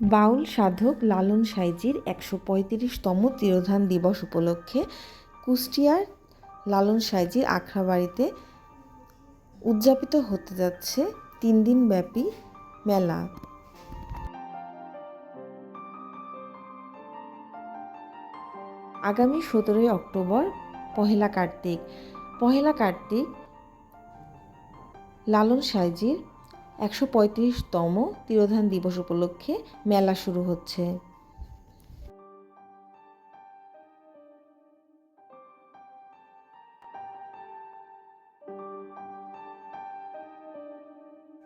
বাউল সাধক লালন সাইজির একশো পঁয়ত্রিশতম তিরোধান দিবস উপলক্ষে কুষ্টিয়ার লালন সাইজির আখড়াবাড়িতে উদযাপিত হতে যাচ্ছে তিন দিন ব্যাপী মেলা। আগামী সতেরোই অক্টোবর, পহেলা কার্তিক। পহেলা কার্তিক লালন সাইজির একশো পঁয়ত্রিশতম তিরোধান দিবস উপলক্ষে মেলা শুরু হচ্ছে।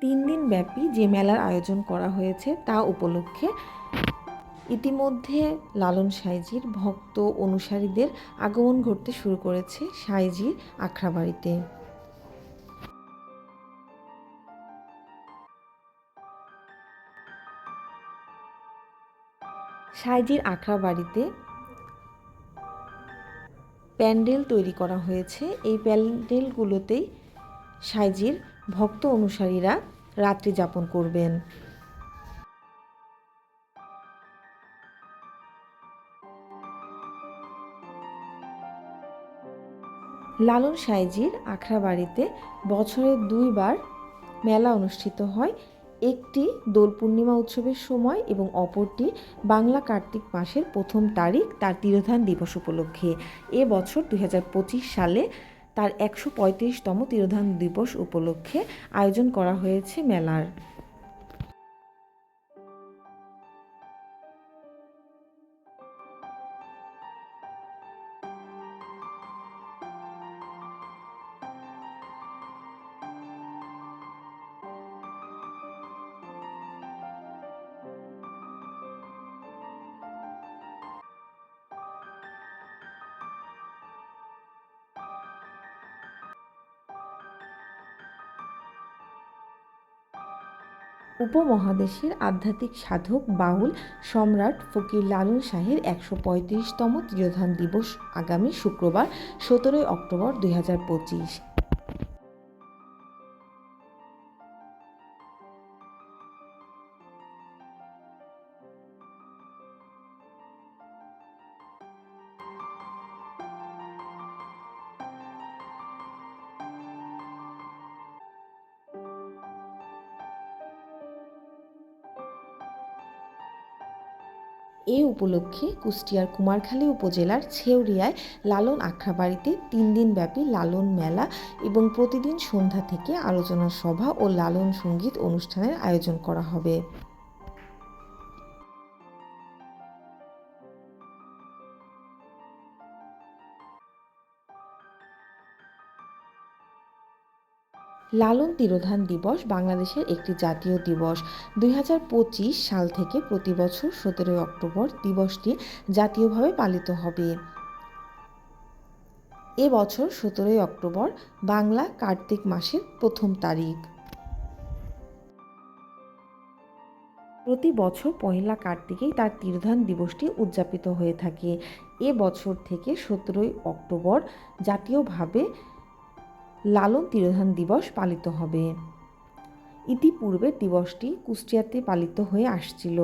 তিন দিন ব্যাপী যে মেলার আয়োজন করা হয়েছে তা উপলক্ষে ইতিমধ্যে লালন সাইজির ভক্ত অনুসারীদের আগমন ঘটতে শুরু করেছে সাইজির আখড়াবাড়িতে। সাইজির আখড়া বাড়িতে প্যান্ডেল তৈরি করা হয়েছে। এই প্যান্ডেলগুলোতেই সাইজির ভক্ত অনুসারীরা রাত্রি যাপন করবেন। লালন সাইজির আখড়া বাড়িতে বছরে দুইবার মেলা অনুষ্ঠিত হয়। একটি দোল পূর্ণিমা উৎসবের সময় এবং অপরটি বাংলা কার্তিক মাসের প্রথম তারিখ তার তিরোধান দিবস উপলক্ষে। এ বছর দু হাজার পঁচিশ সালে তার একশো পঁয়ত্রিশতম তিরোধান দিবস উপলক্ষে আয়োজন করা হয়েছে মেলার। উপমহাদেশের আধ্যাত্মিক সাধক বাউল সম্রাট ফকির লালন শাহের একশো পঁয়ত্রিশতম তিরোধান দিবস আগামী শুক্রবার, সতেরোই অক্টোবর দুই হাজার পঁচিশ। এই উপলক্ষে কুষ্টিয়ার কুমারখালী উপজেলার ছেউরিয়ায় লালন আখড়াবাড়িতে তিন দিন ব্যাপী লালন মেলা এবং প্রতিদিন সন্ধ্যা থেকে আলোচনা সভা ও লালন সংগীত অনুষ্ঠানের আয়োজন করা হবে। লালন তিরোধান দিবস বাংলাদেশের একটি জাতীয় দিবস। দুই হাজার পঁচিশ সাল থেকে প্রতি বছর সতেরোই অক্টোবর দিবসটি জাতীয়ভাবে পালিত হবে। এ বছর সতেরোই অক্টোবর বাংলা কার্তিক মাসের প্রথম তারিখ। প্রতি বছর পহেলা কার্তিকেই তার তিরোধান দিবসটি উদযাপিত হয়ে থাকে। এ বছর থেকে সতেরোই অক্টোবর জাতীয়ভাবে লালন তিরোধান দিবস পালিত হবে। ইতিপূর্বে দিবসটি কুষ্টিয়াতে পালিত হয়ে আসছিল।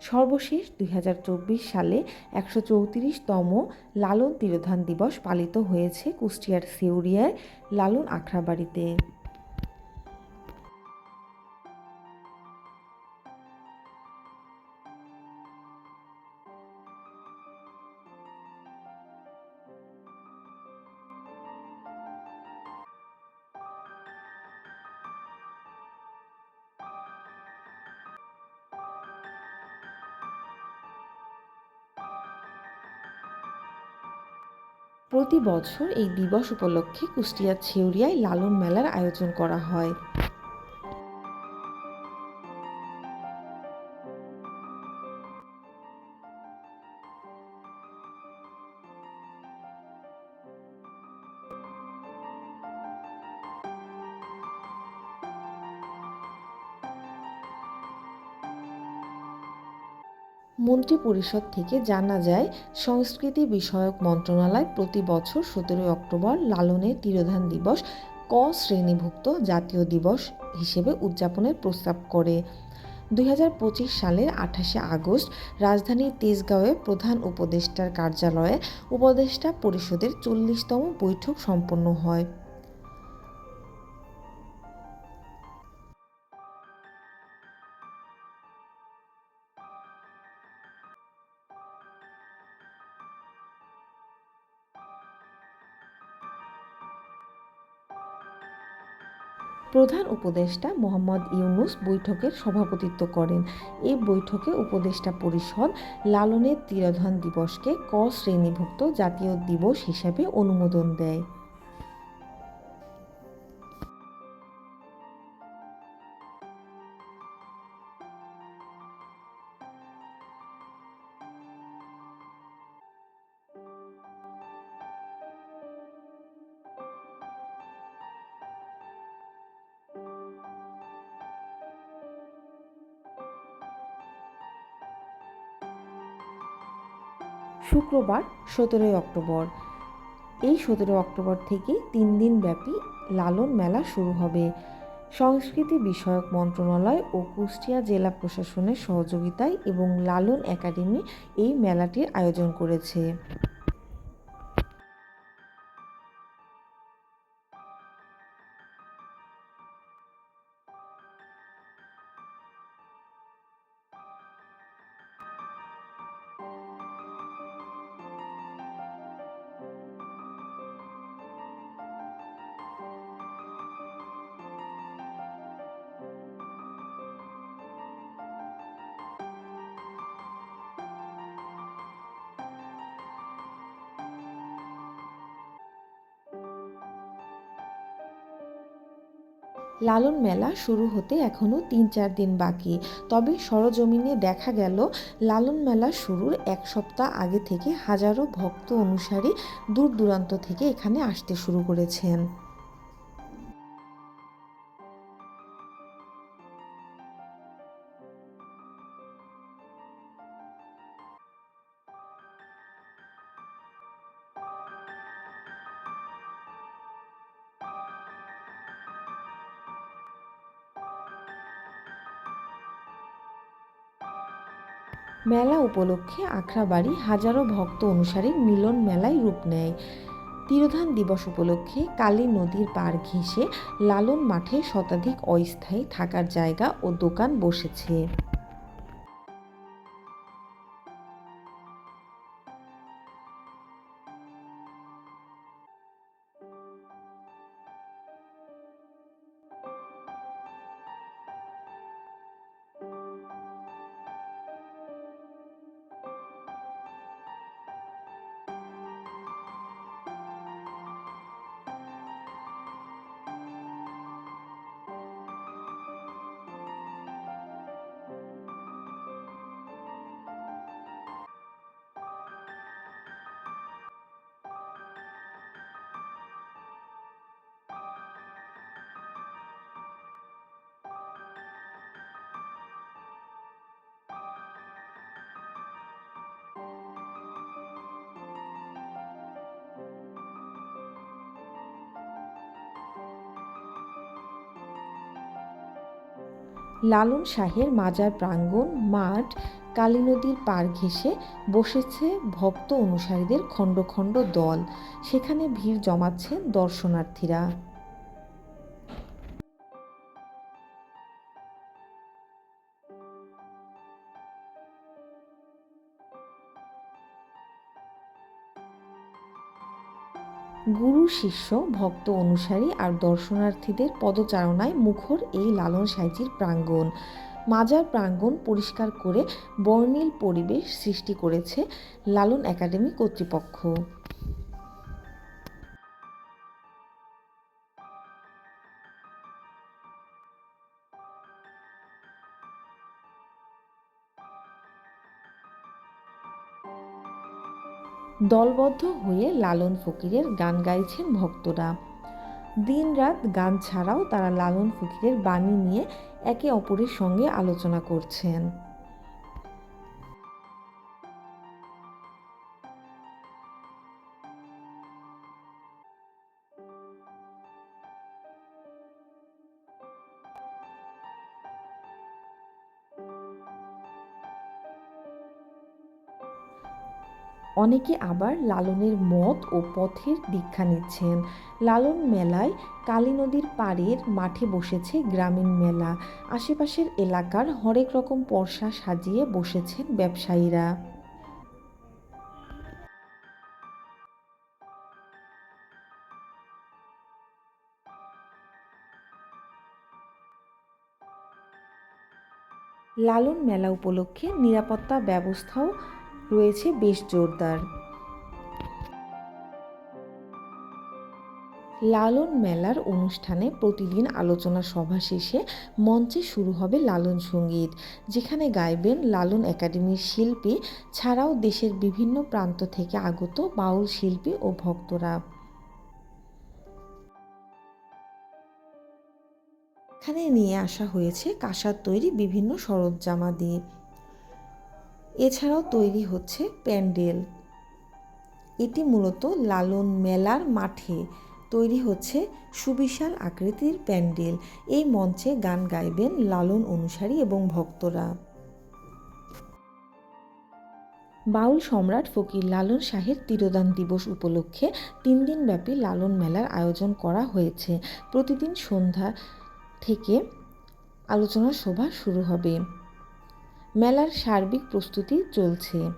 সর্বশেষ দুই হাজার চব্বিশ সালে একশো চৌত্রিশতম লালন তিরোধান দিবস পালিত হয়েছে কুষ্টিয়ার সেউরিয়ায় লালন আখড়াবাড়িতে প্রতি বছর এই দিবস উপলক্ষে কুষ্টিয়ার ছেউরিয়ায় লালন মেলার আয়োজন করা হয়। মন্ত্রিপরিষদ থেকে জানা যায়, সংস্কৃতি বিষয়ক মন্ত্রণালয় প্রতি বছর সতেরোই অক্টোবর লালনের তিরোধান দিবস ক শ্রেণীভুক্ত জাতীয় দিবস হিসেবে উদযাপনের প্রস্তাব করে। দু হাজার পঁচিশ সালের আঠাশে আগস্ট রাজধানীর তেজগাঁওয়ে প্রধান উপদেষ্টার কার্যালয়ে উপদেষ্টা পরিষদের চল্লিশতম বৈঠক সম্পন্ন হয়। প্রধান উপদেষ্টা মোহাম্মদ ইউনুস বৈঠকের সভাপতিত্ব করেন। এই বৈঠকে উপদেষ্টা পরিষদ লালনের তিরোধন দিবসকে ক শ্রেণীভুক্ত জাতীয় দিবস হিসেবে অনুমোদন দেয়। শুক্রবার, সতেরোই অক্টোবর। এই সতেরো অক্টোবর থেকে তিন দিন ব্যাপী লালন মেলা শুরু হবে। সংস্কৃতি বিষয়ক মন্ত্রণালয় ও কুষ্টিয়া জেলা প্রশাসনের সহযোগিতায় এবং লালন একাডেমি এই মেলাটির আয়োজন করেছে। লালন মেলা শুরু হতে এখনও তিন চার দিন বাকি। তবে সরজমিনে দেখা গেল, লালন মেলা শুরুর এক সপ্তাহ আগে থেকে হাজারো ভক্ত অনুসারী দূর দূরান্ত থেকে এখানে আসতে শুরু করেছেন। মেলা উপলক্ষে আখড়াবাড়ি হাজারো ভক্ত অনুসারে মিলন মেলায় রূপ নেয়। তিরোধান দিবস উপলক্ষে কালী নদীর পার ঘেঁষে লালন মাঠে শতাধিক অস্থায়ী থাকার জায়গা ও দোকান বসেছে। লালন শাহের মাজার প্রাঙ্গণ, মাঠ, কালী নদীর পার ঘেঁষে বসেছে ভক্ত অনুসারীদের খণ্ড খণ্ড দল। সেখানে ভিড় জমাচ্ছেন দর্শনার্থীরা। গুরু শিষ্য, ভক্ত অনুসারী আর দর্শনার্থীদের পদচারণায় মুখর এই লালন সাইজির প্রাঙ্গণ। মাজার প্রাঙ্গণ পরিষ্কার করে বর্ণিল পরিবেশ সৃষ্টি করেছে লালন একাডেমি কর্তৃপক্ষ। দলবদ্ধ হয়ে লালন ফকিরের গান গাইছেন ভক্তরা। দিন রাত গান ছাড়াও তারা লালন ফকিরের বাণী নিয়ে একে অপরের সঙ্গে আলোচনা করছেন। অনেকে আবার লালনের মত ও পথের দীক্ষা নিচ্ছেন। লালন মেলায় কালী নদীর পাড়ের মাঠে বসেছে গ্রামীণ মেলা। আশেপাশের এলাকার হরেক রকম পর্সা সাজিয়ে বসেছেন ব্যবসায়ীরা। লালন মেলা উপলক্ষে নিরাপত্তা ব্যবস্থাও রয়েছে বেশ জোরদার। লালন মেলার অনুষ্ঠানে প্রতিদিন আলোচনা সভা শেষে মঞ্চে শুরু হবে লালন সংগীত, যেখানে গাইবেন লালন একাডেমির শিল্পী, ছাড়াও দেশের বিভিন্ন প্রান্ত থেকে আগত বাউল শিল্পী ও ভক্তরা। এখানে নিয়ে আসা হয়েছে কাঁসার তৈরি বিভিন্ন সরঞ্জামাদি। এছাড়াও তৈরি হচ্ছে প্যান্ডেল। এটি মূলত লালন মেলার মাঠে তৈরি হচ্ছে সুবিশাল আকৃতির প্যান্ডেল। এই মঞ্চে গান গাইবেন লালন অনুসারী এবং ভক্তরা। বাউল সম্রাট ফকির লালন শাহের তিরোদান দিবস উপলক্ষে তিন দিনব্যাপী লালন মেলার আয়োজন করা হয়েছে। প্রতিদিন সন্ধ্যা থেকে আলোচনা সভা শুরু হবে। মেলার সার্বিক প্রস্তুতি চলছে।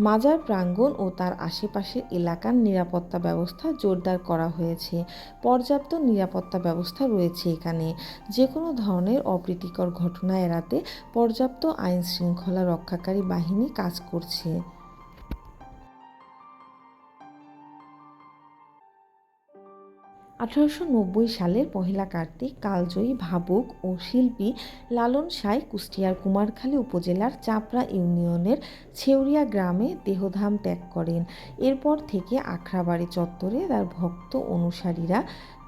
মাজার প্রাঙ্গণ ও তার আশেপাশের এলাকার নিরাপত্তা ব্যবস্থা জোরদার করা হয়েছে। পর্যাপ্ত নিরাপত্তা ব্যবস্থা রয়েছে এখানে। যে কোনো ধরনের অপ্রীতিকর ঘটনা এড়াতে পর্যাপ্ত আইন শৃঙ্খলা রক্ষাকারী বাহিনী কাজ করছে। আঠারোশো নব্বই সালের পহেলা কার্তিক কালজয়ী ভাবুক ও শিল্পী লালন সাই কুষ্টিয়ার কুমারখালী উপজেলার চাপড়া ইউনিয়নের ছেউরিয়া গ্রামে দেহধাম ত্যাগ করেন। এরপর থেকে আখড়াবাড়ি চত্বরে তার ভক্ত অনুসারীরা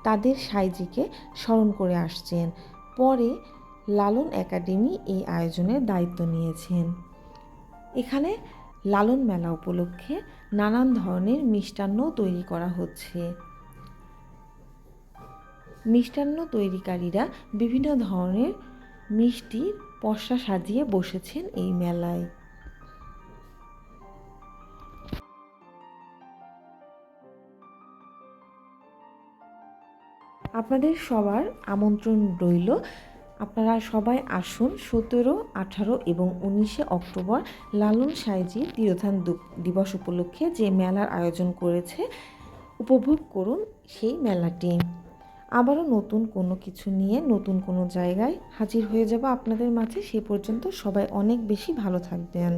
তাদের সাইজিকে স্মরণ করে আসছেন। পরে লালন একাডেমি এই আয়োজনের দায়িত্ব নিয়েছেন। এখানে লালন মেলা উপলক্ষে নানান ধরনের মিষ্টান্ন তৈরি করা হচ্ছে। মিষ্টান্ন তৈরিকারীরা বিভিন্ন ধরনের মিষ্টি পসরা সাজিয়ে বসেছেন এই মেলায়। আপনাদের সবার আমন্ত্রণ রইল। আপনারা সবাই আসুন সতেরো, আঠারো এবং উনিশে অক্টোবর লালন সাইজি তিরোধান দিবস উপলক্ষে যে মেলার আয়োজন করেছে, উপভোগ করুন সেই মেলাটি। আবারও নতুন কোনো কিছু নিয়ে নতুন কোনো জায়গায় হাজির হয়ে যাব আপনাদের মাঝে। সে পর্যন্ত সবাই অনেক বেশি ভালো থাকবেন।